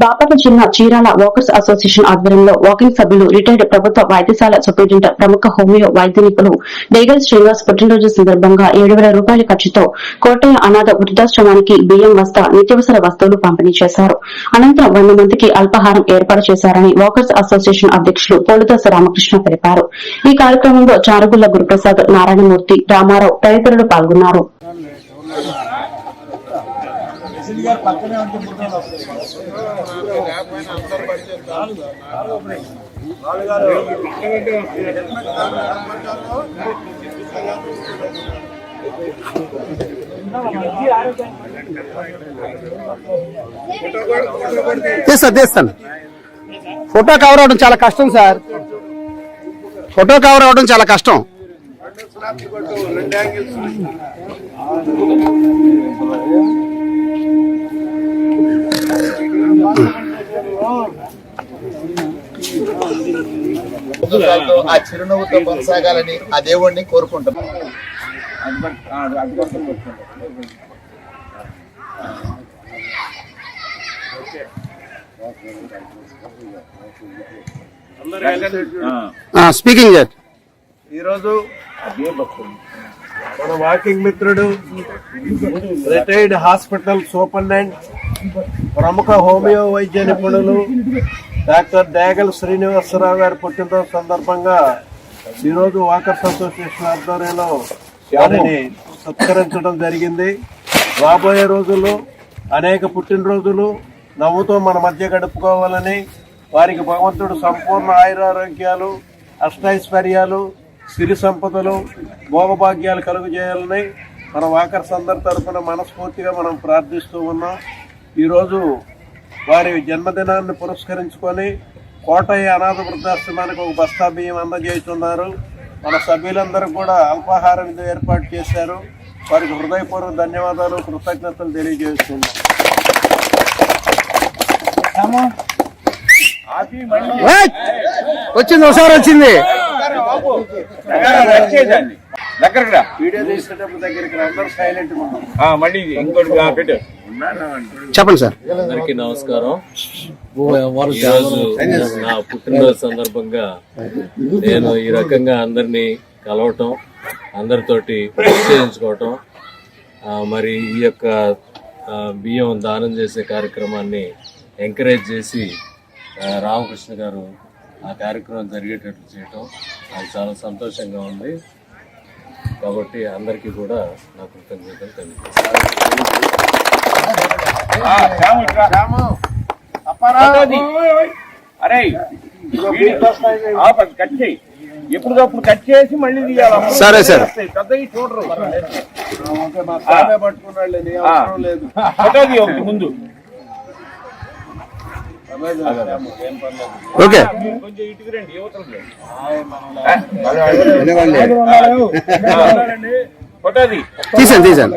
బాపట్ల జిల్లా Chirala walkers association ఆధ్వర్యంలో walking సభ్యులు రిటైర్డ్ ప్రభుత్వ వైద్యశాల సూపరింటెండెంట్ ప్రముఖ హోమియో వైద్య నిపుణులు డేగల్ శ్రీనివాస్ పుట్టినరోజు సందర్భంగా ఏడు వేల రూపాయల ఖర్చుతో కోటయ్య అనాథ వృద్ధాశ్రమానికి బియ్యం వస్తా నిత్యవసర వస్తువులు పంపిణీ చేశారు. అనంతరం వంద మందికి అల్పాహారం ఏర్పాటు చేశారని వాకర్స్ అసోసియేషన్ అధ్యక్షులు పోలుదాస రామకృష్ణ తెలిపారు. ఈ కార్యక్రమంలో చారుగుల్ల గురుప్రసాద్ నారాయణమూర్తి రామారావు తదితరులు పాల్గొన్నారు. వసూలు గారు పక్కనే తీస్తాను తీస్తాను ఫోటో కవర్ అవడం చాలా కష్టం సార్. ఫోటో కవర్ అవడం చాలా కష్టం. జీవితాలతో ఆ చిరునవ్వుతో కొనసాగాలని ఆ దేవుణ్ణి కోరుకుంటున్నాం. స్పీకింగ్ సార్ ఈరోజు మన వాకింగ్ మిత్రుడు రిటైర్డ్ హాస్పిటల్ సూపరింటెండెంట్ ప్రముఖ హోమియో వైద్య నిపుణులు డాక్టర్ డేగల్ శ్రీనివాసరావు గారి పుట్టినరోజు సందర్భంగా ఈరోజు వాకర్స్ అసోసియేషన్ ఆధ్వర్యంలో వారిని సత్కరించడం జరిగింది. రాబోయే రోజుల్లో అనేక పుట్టినరోజులు నవ్వుతో మన మధ్య గడుపుకోవాలని వారికి భగవంతుడు సంపూర్ణ ఆయురారోగ్యాలు అష్టైశ్వర్యాలు సిరి సంపదలు భోగభాగ్యాలు కలుగు చేయాలని మన వాకర్స్ అందరి తరఫున మనస్ఫూర్తిగా మనం ప్రార్థిస్తూ ఉన్నాం. ఈరోజు వారి జన్మదినాన్ని పురస్కరించుకొని కోటయ్య అనాథ వృద్ధాశ్రమానికి ఒక బస్తా బియ్యం అందజేస్తున్నారు. మన సభ్యులందరూ కూడా అల్పాహార విధి ఏర్పాటు చేశారు. వారికి హృదయపూర్వక ధన్యవాదాలు కృతజ్ఞతలు తెలియజేస్తున్నాం! వచ్చింది ఒకసారి వచ్చింది. దగ్గరకు రా వీడియో తీసేటప్పుడు దగ్గరికి అందరూ సైలెంట్ ఉన్నాం. మళ్ళీ ఇంకోటి పెట్టు. చెప్పండి సార్. అందరికీ నమస్కారం. ఈరోజు నా పుట్టినరోజు సందర్భంగా నేను ఈ రకంగా అందరినీ కలవటం అందరితోటి చేయించుకోవటం మరి ఈ యొక్క బియ్యం దానం చేసే కార్యక్రమాన్ని ఎంకరేజ్ చేసి రామకృష్ణ గారు ఆ కార్యక్రమం జరిగేటట్లు చేయటం నాకు చాలా సంతోషంగా ఉంది కాబట్టి అందరికీ కూడా నా కృతజ్ఞతలు తెలియజేస్తాను ఆపదు, కట్ చేయి ఎప్పటికప్పుడు కట్ చేసి మళ్ళీ తీయాలి సరే, సరే. చూడరు పట్టుకున్నాడు లేదు ఏ అవసరం లేదు ఫోటోది ఒకటి ముందు ఓకే తీసాను తీసాను